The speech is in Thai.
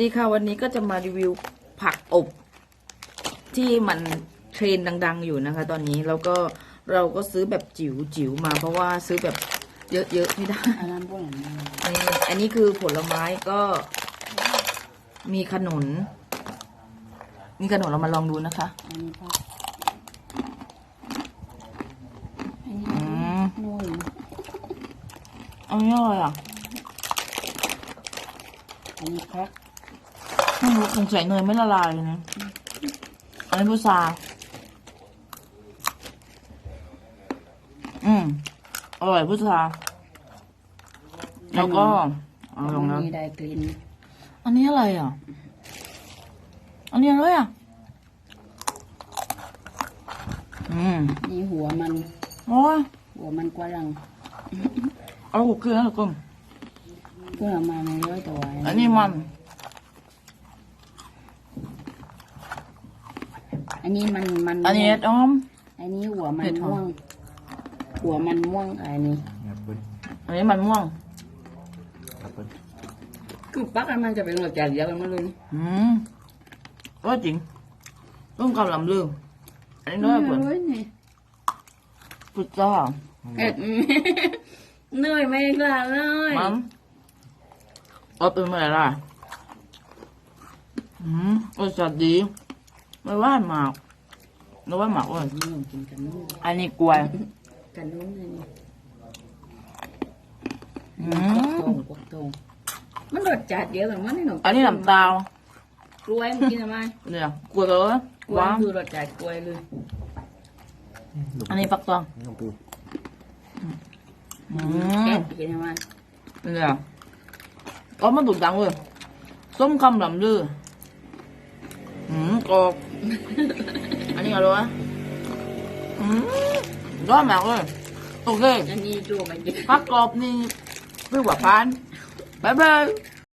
ดีค่ะวันนี้ก็จะมารีวิวผักอบ ที่มันเทรนด์ดัง ๆ อยู่นะคะ ตอนนี้แล้วก็เราก็ซื้อแบบจิ๋วจิ๋วๆมาเพราะว่าซื้อแบบเยอะ ๆ ไม่ได้อันนั้นพวกนั้นอันนี้อันนี้คือผลไม้ก็มีขนุน มีขนุนเรามาลองดูนะคะอันนี้พักอันนี้อืมนุ่ยอันนี้อะไรอะอันนี้พัก ไม่รู้คงใส่เนยไม่ละลายเลยนะ อันนี้พุทราอืมอร่อยพุทราแล้วก็เอาลงแล้วมีได้กลิ่นอันนี้อะไรอะ อันนี้อะไรอะ อืมนี่หัวมันโอ้ยหัวมันกว้างเอาหุกขึ้นแล้วทุกคนเพื่อมาในร้อยตัวอันนี้มัน อันนี้มันมันอันนี้อ้อม อันนี้หัวมัเผ็นดหรอม่วงหัวมันม่วงอันนี้อันนี้มันม่วงคือปักอันมันจะเป็นรสจัดเยอะกันมาเลยอืมอร่อยจริงต้มกำลำลืมอันนี้น้อยกว่านี่พุทราเอ็ดเหนื่อยไหมล่ะเหนื่อยมันเอาเป็นเมื่อไหร่ล่ะอืมรสชาติดี ไม่หว่านมากไม่หว่านมากเลยนี่กินกันนุ่มอันนี้กล้วย กันนุ่มเลยนี่อืกวมกกวกตรงมันรสจัดเยอะกันมั้งนี่หนูอันนี้น้ำตาลกล้วยมันกินทำไมเนี่ยกล้วยเลยกล้วยว้าวคือรสจัดกล้วยเลยอันนี้ฟักทองอืแกะมกินทำไมเนี่ยก็มันถูกดังเลยส้มคำลำลืออืมกรอบ อันนี้อะไรวะอืมร้อนมากเลยโอเคอันนี้จูมันกินพักกรอบนี่เพื่อว่าพานบายบาย